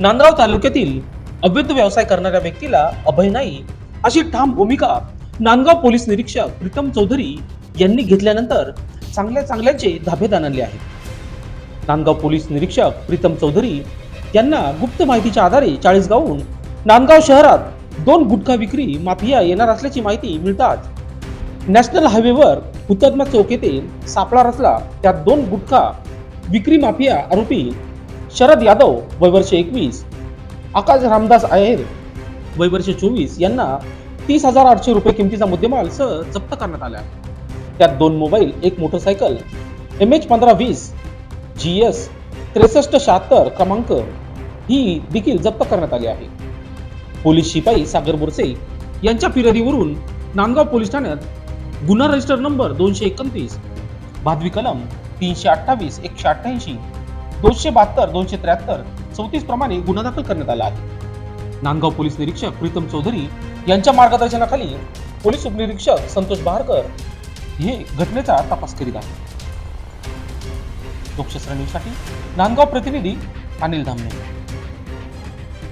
नांदगाव तालुक्यातील अवैध व्यवसाय करणाऱ्या व्यक्तीला अभय नाही अशी ठाम भूमिका नांदगाव पोलीस निरीक्षक प्रीतम चौधरी यांनी घेतल्यानंतर चांगल्या चांगल्याचे धाबेत आणले आहेत. नांदगाव पोलीस निरीक्षक प्रीतम चौधरी यांना गुप्त माहितीच्या आधारे चाळीसगावहून नांदगाव शहरात दोन गुटखा विक्री माफिया येणार असल्याची माहिती मिळताच नॅशनल हायवेवर हुतात्मा चौक येथे सापळा रचला. त्यात दोन गुटखा विक्री माफिया आरोपी शरद यादव वय वर्ष एकवीस. आकाश रामदास आहेर वय वर्ष चोवीस. यांना तीस हजार आठशे रुपये किमतीचा मुद्देमाल सह जप्त करण्यात आला. त्यात दोन मोबाईल एक मोटरसायकल एम एच पंधरा वीस जी एस त्रेसष्ट शहात्तर क्रमांक ही देखील जप्त करण्यात आली आहे. पोलीस शिपाई सागर बोरसे यांच्या फिर्यादीवरून नांदगाव पोलीस ठाण्यात गुन्हा रजिस्टर नंबर दोनशे एकोणतीस भादवी कलम तीनशे अठ्ठावीस एकशे अठ्ठ्याऐंशी दोनशे बहात्तर दोनशे त्र्याहत्तर चौतीस प्रमाणे गुन्हा दाखल करण्यात आला आहे. नांदगाव पोलीस निरीक्षक प्रीतम चौधरी यांच्या मार्गदर्शनाखाली पोलीस उपनिरीक्षक संतोष बहारकर हे घटनेचा तपास करीत आहेत. लोकशास्त्र न्यूजसाठी नांदगाव प्रतिनिधी अनिल धामणे.